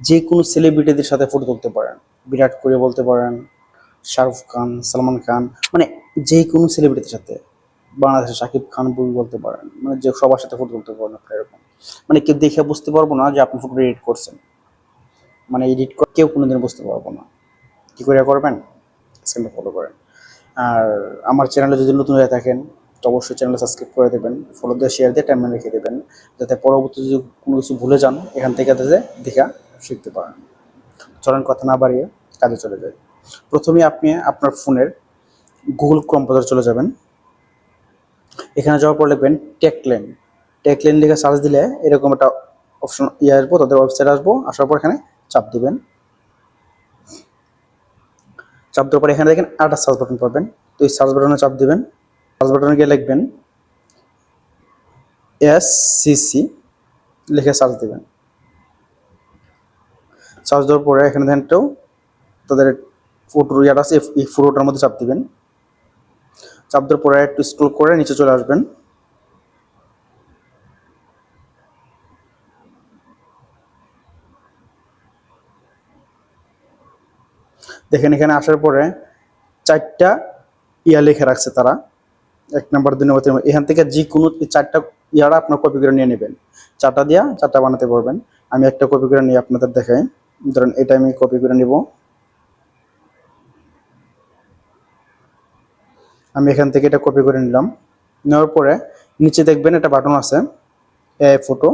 যে কোনো সেলিব্রিটিদের সাথে ফটো তুলতে পারেন। বিরাট কোহলি বলতে পারেন, শাহরুখ খান, সালমান খান মানে যে কোনো সেলিব্রিটির সাথে। বাংলাদেশের শাকিব খান বই বলতে পারেন মানে যে সবার সাথে ফটো তুলতে পারেন আপনি এরকম। মানে কেউ দেখে বুঝতে পারব না যে আপনি ফটো এডিট করছেন। মানে এডিট করে কেউ কোনোদিন বুঝতে পারব না। কী করে করবেন? স্ক্রিনটা ফলো করেন। আর আমার চ্যানেলে যদি নতুন হয়ে থাকেন, তো অবশ্যই চ্যানেলটা সাবস্ক্রাইব করে দেবেন ফলো দিয়ে শেয়ার দিয়ে টাইম রেখে দেবেন, যাতে পরবর্তী যদি কোনো কিছু ভুলে যান, এখান থেকে দেখা শিখতে পারেন। চলেন কথা না বাড়িয়ে কাজে চলে যাই। প্রথমে আপনি আপনার ফোনের গুগল ক্রম চলে যাবেন। এখানে যাওয়ার পর লিখবেন টেকলেন টেকলেন লিখে সার্চ দিলে এরকম একটা অপশন ইয়ে আসব, তাদের ওয়েবসাইট আসব, আসার পর এখানে চাপ দিবেন। চাপ দেওয়ার পর এখানে দেখেন আটা সার্চ বাটন পাবেন। তো এই সার্চ বাটনে চাপ দিবেন। সার্চ বাটনে গিয়ে লিখবেন এস সি সি লিখে সার্চ দিবেন। সার্চ দেওয়ার পরে এখানে তো তাদের ফটো ইয়ার আছে, এই ফটোটার মধ্যে চাপ দিবেন। চাপ দেওয়ার পরে একটু স্ক্রল করে নিচে চলে আসবেন। দেখেন এখানে আসার পরে চারটা ইয়া লিখে রাখছে তারা। এক নম্বর, দুই নম্বর নম্বর, এখান থেকে যে কোনো চারটা ইয়ারা আপনার কপি করে নিয়ে নেবেন। চারটা দিয়া চারটা বানাতে পারবেন। আমি একটা কপি করে নিয়ে আপনাদের দেখাই। ধরেন এটা আমি কপি করে নিব। আমি এখান থেকে এটা কপি করে নিলাম। নেওয়ার পরে নিচে দেখবেন একটা বাটন আছে ফটো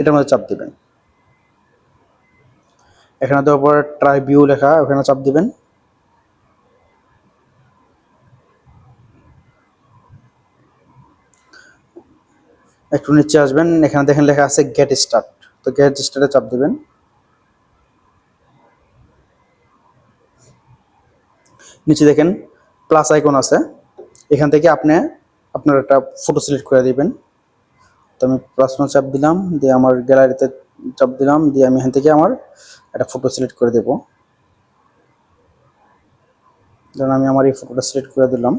এটার মধ্যে চাপ দিবেন। এখানে দেওয়ার পরে ট্রাই ভিউ লেখা, ওখানে চাপ দিবেন। একটু নিচে আসবেন, এখানে দেখেন লেখা আছে গেট স্টার্ট তো গেট স্টার্টে চাপ দিবেন। নিচে দেখেন প্লাস আইকন আছে। এখান থেকে আপনি আপনার একটা ফটো সিলেক্ট করে দিবেন। তো আমি প্লাস চাপ দিলাম, দিয়ে আমার গ্যালারিতে চাপ দিলাম, দিয়ে আমি এখান থেকে আমার একটা ফটো সিলেক্ট করে দেব। ধরুন আমি আমার এই ফটোটা সিলেক্ট করে দিলাম।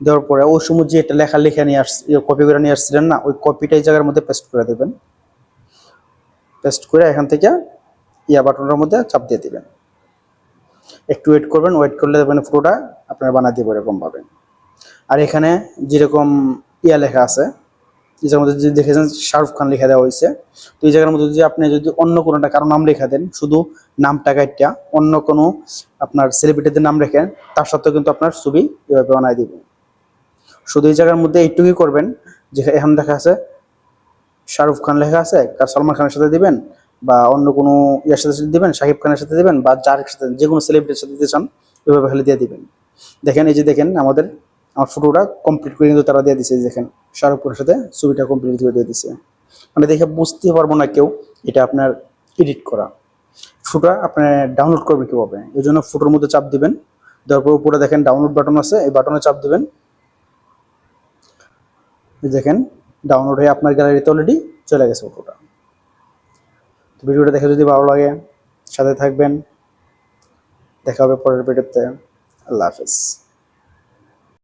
দেওয়ার পরে ওই সময় যে এটা লেখা লেখা নিয়ে আস কপি করে নিয়ে আসছিলেন না, ওই কপিটা এই জায়গার মধ্যে পেস্ট করে দেবেন। পেস্ট করে এখান থেকে ইয়া বাটনটার মধ্যে চাপ দিয়ে দিবেন। একটু ওয়েট করবেন ওয়েট করলে দেখবেন ফটোটা আপনারা বানিয়ে দিব এরকম পাবেন আর এখানে যেরকম ইয়া লেখা আছে, এই জায়গার মধ্যে যদি দেখেছেন, শাহরুখ খান লেখা দেওয়া হয়েছে, তো এই জায়গার মধ্যে যদি আপনি যদি অন্য কোনো একটা কারও নাম লেখা দেন, শুধু নামটা কাইটটা, অন্য কোনো আপনার সেলিব্রিটিদের নাম রেখেন, তার সত্ত্বেও কিন্তু আপনার ছবি এভাবে বানাই দিবেন শুধু এই জায়গার মধ্যে এইটুকুই করবেন যে এখন দেখা আছে, শাহরুখ খান লেখা আছে সলমান খানের সাথে দিবেন বা অন্য কোনো ইয়ার সাথে দিবেন, শাকিব খানের সাথে দিবেন বা যার সাথে যে কোনো সেলিব্রিটির সাথে দিতে চান এভাবে খালি দিয়ে দিবেন। দেখেন, এই যে দেখেন আমাদের, আমার ফটোটা কমপ্লিট করে কিন্তু তারা দিয়ে দিছে দেখেন, শাহরুখ খানের সাথে ছবিটা কমপ্লিট করে দিয়ে দিছে। মানে দেখে বুঝতে পারব না কেউ এটা আপনার এডিট করা। ফটোটা আপনি ডাউনলোড করবেন কীভাবে? এই জন্য ফটোর মধ্যে চাপ দিবেন। দেওয়ার পর উপরে দেখেন ডাউনলোড বাটন আছে, এই বাটনে চাপ দিবেন। দেখেন ডাউনলোড হয়ে আপনার গ্যালারিতে অলরেডি চলে গেছে ফটোটা ভিডিওটা দেখে যদি ভালো লাগে সাথে থাকবেন। দেখা হবে পরের ভিডিওতে। আল্লাহ হাফেজ।